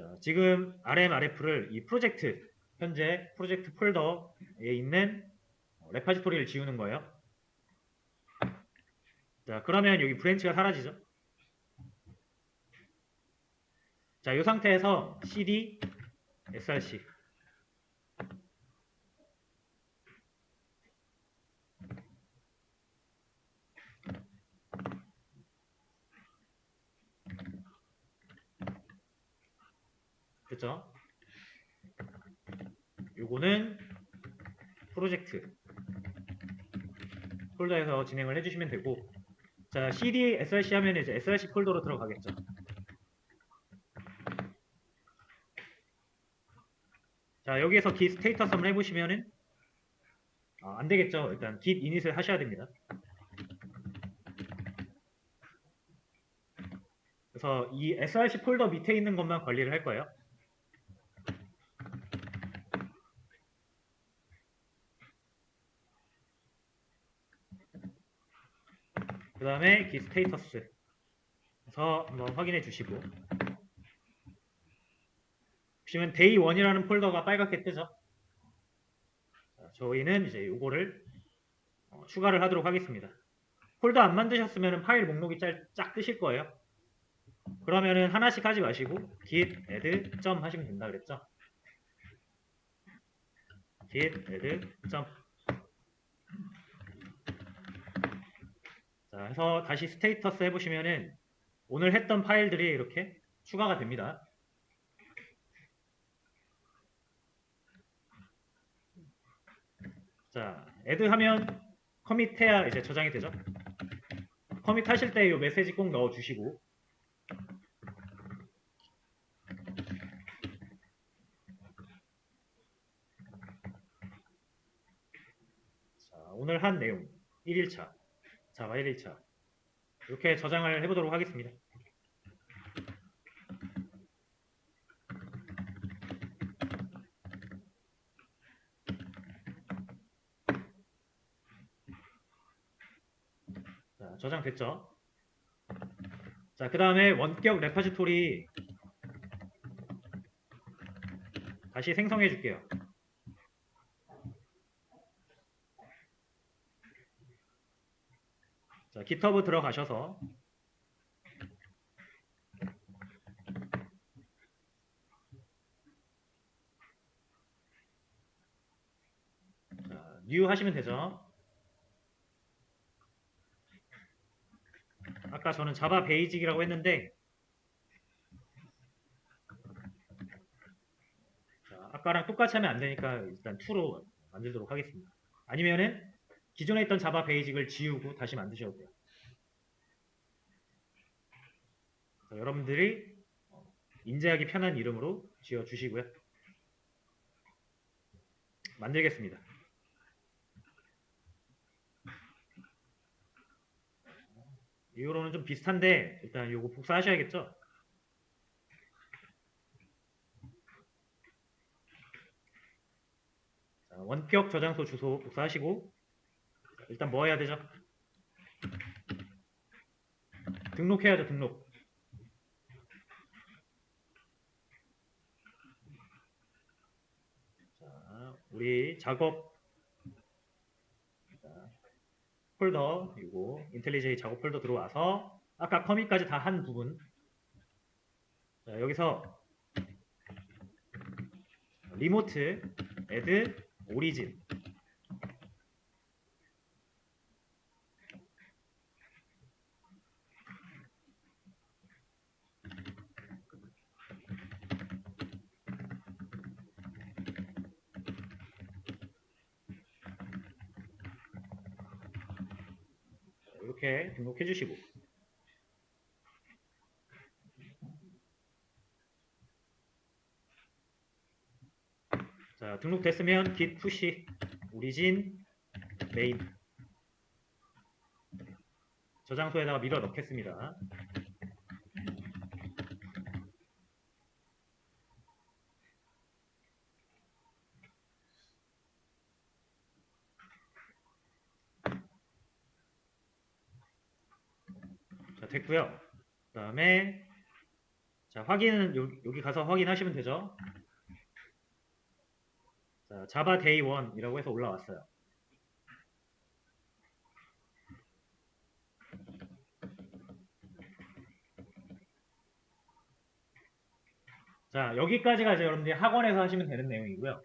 자, 지금 RMRF를 이 프로젝트 현재 프로젝트 폴더에 있는 레파지토리를 지우는 거예요. 자, 그러면 여기 브랜치가 사라지죠. 자, 이 상태에서 cd src 그죠? 요거는 프로젝트 폴더에서 진행을 해주시면 되고 자 cd src 하면 이제 src 폴더로 들어가겠죠. 자 여기에서 git 스테이터스 한번 해보시면은 아, 안 되겠죠. 일단 git init을 하셔야 됩니다. 그래서 이 src 폴더 밑에 있는 것만 관리를 할 거예요. 그 다음에 기 스테이터스에서 한번 확인해 주시고. 보시면 데이 1이라는 폴더가 빨갛게 뜨죠. 자, 저희는 이제 요거를 어, 추가를 하도록 하겠습니다. 폴더 안 만드셨으면 파일 목록이 짤, 쫙 뜨실 거예요. 그러면은 하나씩 하지 마시고 git add 점 하시면 된다 그랬죠? git add 점 자, 해서 다시 스테이터스 해보시면은 오늘 했던 파일들이 이렇게 추가가 됩니다. 자, 애드 하면 커밋해야 이제 저장이 되죠. 커밋 하실 때 이 메시지 꼭 넣어주시고 자, 오늘 한 내용 1일차 자바 1일차 이렇게 저장을 해보도록 하겠습니다. 자, 저장됐죠? 자, 그 다음에 원격 레파지토리 다시 생성해 줄게요. 자, GitHub 들어가셔서 자, new 하시면 되죠. 아까 저는 자바 베이직이라고 했는데 자, 아까랑 똑같이 하면 안 되니까 일단 2로 만들도록 하겠습니다. 아니면은 기존에 있던 자바 베이직을 지우고 다시 만드셔도 돼요. 자, 여러분들이 어, 인지하기 편한 이름으로 지어 주시고요. 만들겠습니다. 이거로는 좀 비슷한데 일단 요거 복사하셔야겠죠? 자, 원격 저장소 주소 복사하시고 일단 뭐 해야 되죠? 등록해야죠, 등록. 자, 우리 작업 자, 폴더 그리고 인텔리제이 작업 폴더 들어와서 아까 커밋까지 다 한 부분 자, 여기서 리모트 애드 오리진 이렇게 등록해 주시고. 자 등록됐으면 git push origin 저장소에다가 밀어 넣겠습니다 됐고요 그 다음에 자, 확인은 요- 여기 가서 확인하시면 되죠. 자, 자바 데이 1이라고 해서 올라왔어요. 자, 여기까지가 이제 여러분들이 학원에서 하시면 되는 내용이고요.